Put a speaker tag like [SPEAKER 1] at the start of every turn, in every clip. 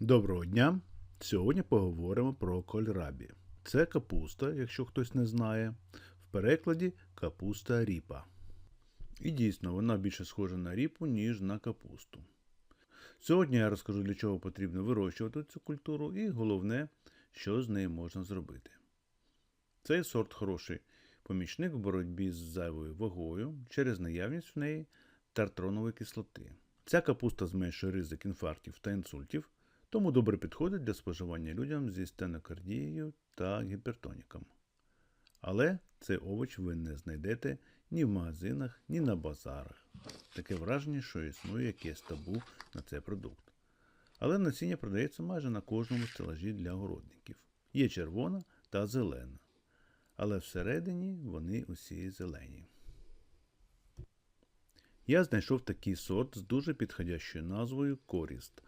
[SPEAKER 1] Доброго дня! Сьогодні поговоримо про кольрабі. Це капуста, якщо хтось не знає. В перекладі капуста ріпа. І дійсно, вона більше схожа на ріпу, ніж на капусту. Сьогодні я розкажу, для чого потрібно вирощувати цю культуру, і головне, що з нею можна зробити. Цей сорт хороший помічник в боротьбі з зайвою вагою через наявність в неї тартронової кислоти. Ця капуста зменшує ризик інфарктів та інсультів, тому добре підходить для споживання людям зі стенокардією та гіпертоніком. Але цей овоч ви не знайдете ні в магазинах, ні на базарах. Таке враження, що існує якесь табу на цей продукт. Але насіння продається майже на кожному стелажі для городників. Є червона та зелена. Але всередині вони усі зелені. Я знайшов такий сорт з дуже підходящою назвою Коріст.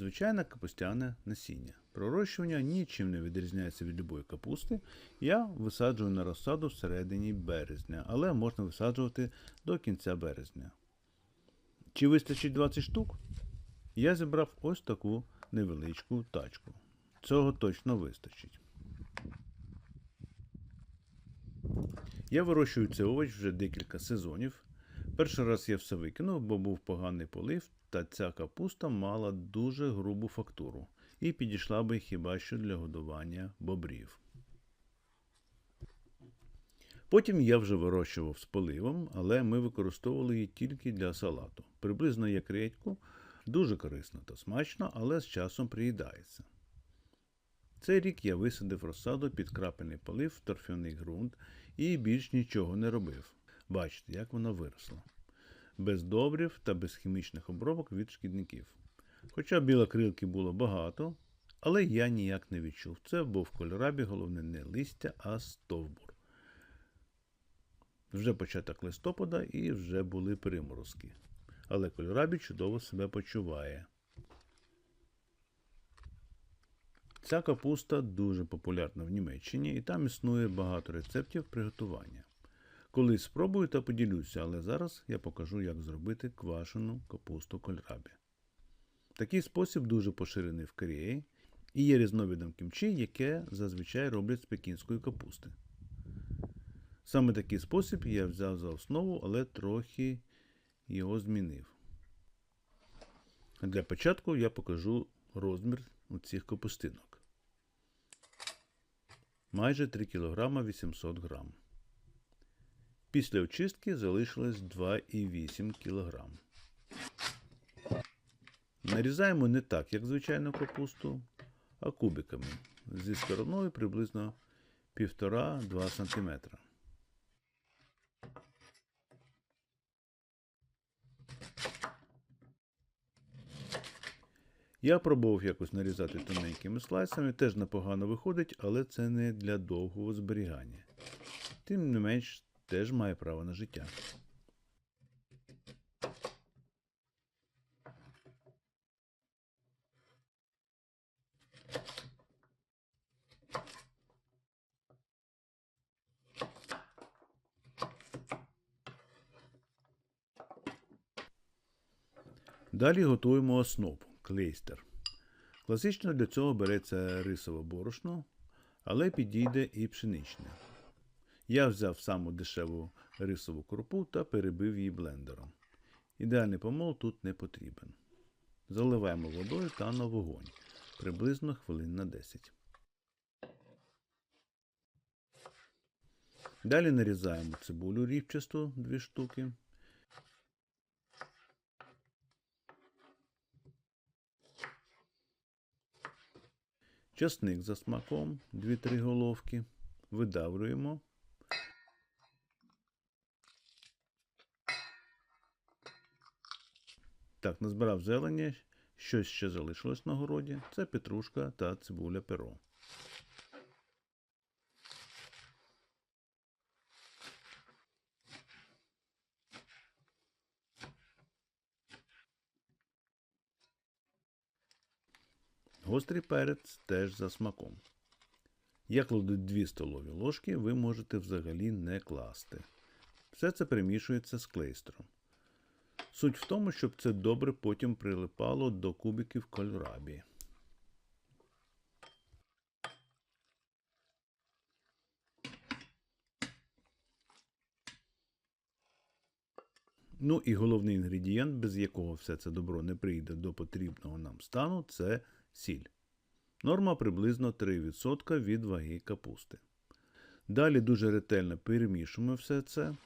[SPEAKER 1] Звичайне капустяне насіння. Пророщування нічим не відрізняється від любої капусти. Я висаджую на розсаду всередині березня, але можна висаджувати до кінця березня. Чи вистачить 20 штук? Я зібрав ось таку невеличку тачку. Цього точно вистачить. Я вирощую цей овоч вже декілька сезонів. Перший раз я все викинув, бо був поганий полив, та ця капуста мала дуже грубу фактуру і підійшла би хіба що для годування бобрів. Потім я вже вирощував з поливом, але ми використовували її тільки для салату. Приблизно як редьку, дуже корисно та смачно, але з часом приїдається. Цей рік я висадив розсаду під крапельний полив, торфяний ґрунт і більш нічого не робив. Бачите, як вона виросла. Без добрив та без хімічних обробок від шкідників. Хоча білокрилки було багато, але я ніяк не відчув це, бо в кольорабі головне не листя, а стовбур. Вже початок листопада і вже були приморозки. Але кольорабі чудово себе почуває. Ця капуста дуже популярна в Німеччині і там існує багато рецептів приготування. Колись спробую та поділюся, але зараз я покажу, як зробити квашену капусту кольрабі. Такий спосіб дуже поширений в Кореї і є різновидом кімчі, яке зазвичай роблять з пекінської капусти. Саме такий спосіб я взяв за основу, але трохи його змінив. Для початку я покажу розмір у цих капустинок. Майже 3 кг 800 г. Після очистки залишилось 2,8 кг. Нарізаємо не так, як звичайну капусту, а кубиками зі стороною приблизно 1,5-2 см. Я пробував якось нарізати тоненькими слайсами, теж непогано виходить, але це не для довгого зберігання. Тим не менш, теж має право на життя. Далі готуємо основу клейстер. Класично для цього береться рисове борошно, але підійде і пшеничне. Я взяв саму дешеву рисову крупу та перебив її блендером. Ідеальний помол тут не потрібен. Заливаємо водою та на вогонь приблизно хвилин на 10. Далі нарізаємо цибулю рівчасту 2 штуки. Часник за смаком 2-3 головки. Видавлюємо. Так, назбирав зелені. Щось ще залишилось на городі. Це петрушка та цибуля перо. Гострий перець теж за смаком. Я кладу 2 столові ложки, ви можете взагалі не класти. Все це примішується з клейстером. Суть в тому, щоб це добре потім прилипало до кубиків кольорабі. Ну і головний інгредієнт, без якого все це добро не прийде до потрібного нам стану, це сіль. Норма приблизно 3% від ваги капусти. Далі дуже ретельно перемішуємо все це.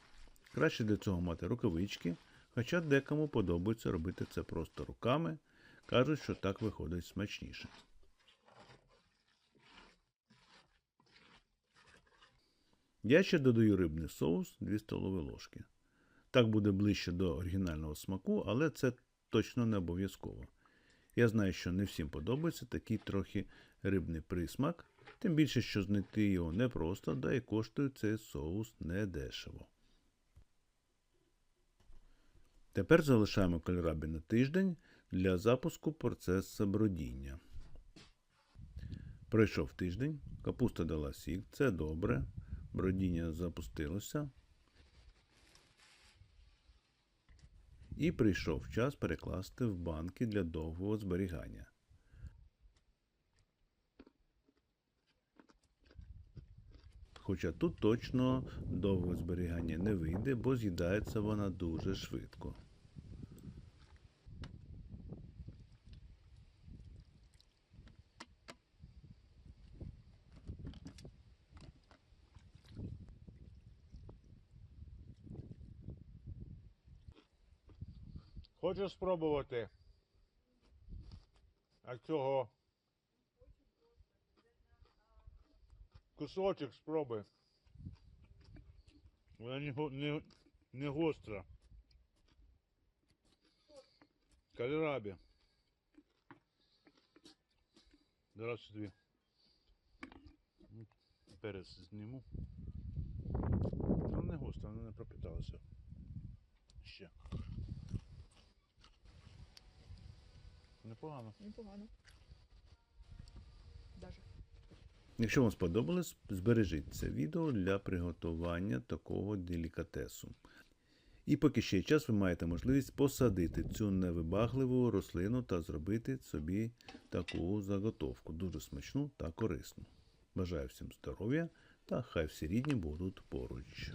[SPEAKER 1] Краще для цього мати рукавички хоча декому подобається робити це просто руками. Кажуть, що так виходить смачніше. Я ще додаю рибний соус 2 столові ложки. Так буде ближче до оригінального смаку, але це точно не обов'язково. Я знаю, що не всім подобається такий трохи рибний присмак, тим більше, що знайти його непросто, да і коштує цей соус недешево. Тепер залишаємо кольрабі на тиждень для запуску процесу бродіння. Пройшов тиждень, капуста дала сік, це добре. Бродіння запустилося. І прийшов час перекласти в банки для довгого зберігання. Хоча тут точно довго зберігання не вийде, бо з'їдається вона дуже швидко.
[SPEAKER 2] Хочу спробувати. А цього. Кусочок спробуй. Вона не, не, не гостра. Кальрабі. Зараз собі перець зніму. Вона не гостра, вона не пропиталася. Ще. Непогано.
[SPEAKER 3] Непогано. Даже.
[SPEAKER 1] Якщо вам сподобалось, збережіть це відео для приготування такого делікатесу. І поки ще є час, ви маєте можливість посадити цю невибагливу рослину та зробити собі таку заготовку. Дуже смачну та корисну. Бажаю всім здоров'я та хай всі рідні будуть поруч.